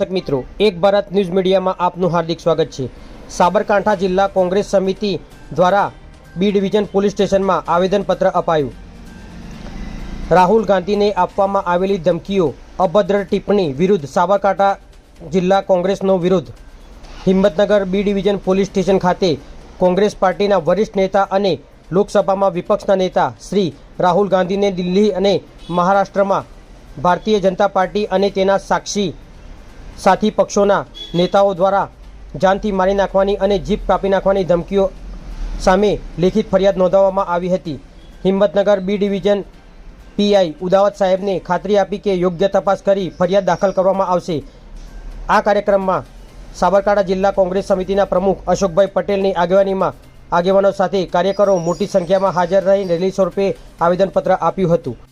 મિત્રો. એક ભારત ન્યૂઝ મીડિયામાં આપનું હાર્દિક સ્વાગત છે. સાબરકાંઠા જિલ્લા કોંગ્રેસ સમિતિ દ્વારા બી ડિવિઝન પોલીસ સ્ટેશનમાં આવેદનપત્ર અપાયું. રાહુલ ગાંધીને આપવામાં આવેલી ધમકીઓ, અભદ્ર ટિપ્પણી વિરુદ્ધ સાબરકાંઠા જિલ્લા કોંગ્રેસનો વિરોધ. Himmatnagar B division police station ખાતે કોંગ્રેસ પાર્ટીના વરિષ્ઠ નેતા અને લોકસભામાં વિપક્ષના નેતા શ્રી રાહુલ ગાંધીને દિલ્હી અને મહારાષ્ટ્રમાં ભારતીય જનતા પાર્ટી અને તેના સાક્ષી સાથી પક્ષોના નેતાઓ દ્વારા જાનથી મારી નાખવાની અને જીપ કાપી નાખવાની ધમકીઓ સામે લેખિત ફરિયાદ નોંધાવવામાં આવી હતી. Himmatnagar B division PI Udawat સાહેબને ખાતરી આપી કે યોગ્ય તપાસ કરી ફરિયાદ દાખલ કરવામાં આવશે. આ કાર્યક્રમમાં સાબરકાંઠા જિલ્લા કોંગ્રેસ સમિતિના પ્રમુખ અશોકભાઈ પટેલની આગેવાનીમાં આગેવાનો સાથે કાર્યકરો મોટી સંખ્યામાં હાજર રહી રેલી સ્વરૂપે આવેદનપત્ર આપ્યું હતું.